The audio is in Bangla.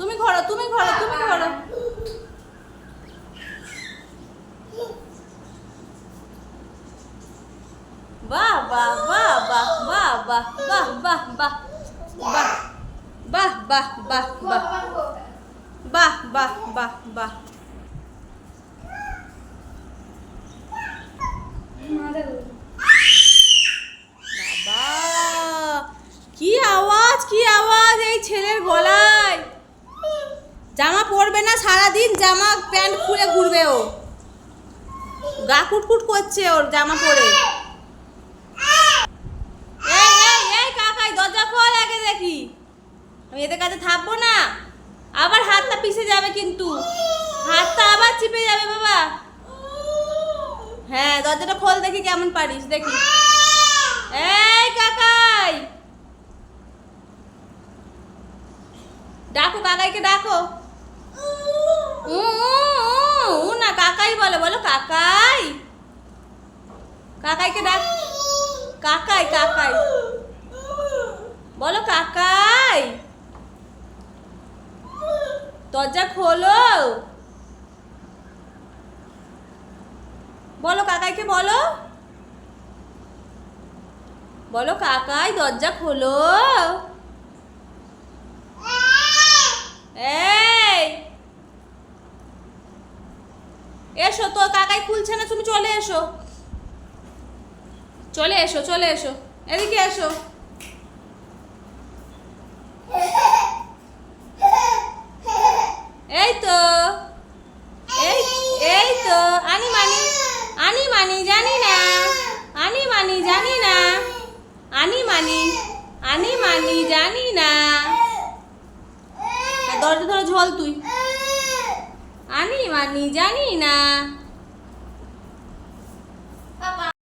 তুমি ঘোরো তুমি ঘোরো তুমি ঘোরো বাহ বাহ বাহ বাহ বাহ বাহ বাহ বাহ বাহ বাহ বাহ বাহ বাহ বাহ বাহ বাহ বাহ বাহ বাবা কি আওয়াজ কি আওয়াজ এই ছেলের গলায় পরবে না, সারাদিন জামা, প্যান্ট খুলে ঘুরবে ও। গা কুটকুট করছে ওর জামা পরে। কাকাই, দরজা খোল আগে দেখি। আমি এদের কাছে থাকব না। আবার হাতটা পিষে যাবে কিন্তু। হাতটা আবার চিপে যাবে বাবা। হ্যাঁ দরজাটা খোল দেখি কেমন পারিস, দেখি। এই কাকাই। ডাকো, কাকাইকে ডাকো। উ না, কাকাই বলো বলো, কাকাই। কাকাইকে ডাক। কাকাই কাকাই। বলো, কাকাই। দরজা খোলো। বলো, কাকাইকে বলো। বলো, কাকাই, দরজা খোলো এই এসো তো, কাকাই খুলছে না, তুমি চলে এসো। চলে এসো চলে এসো। এদিকে এসো। এই তো। এই এই তো। আনি মানি আনি মানি, জানি না। আনি মানি, জানি না। আনি মানি আনি মানি, জানি না। আর দরজা ধরে, ঝোল তুই। আনি মানি জানি না।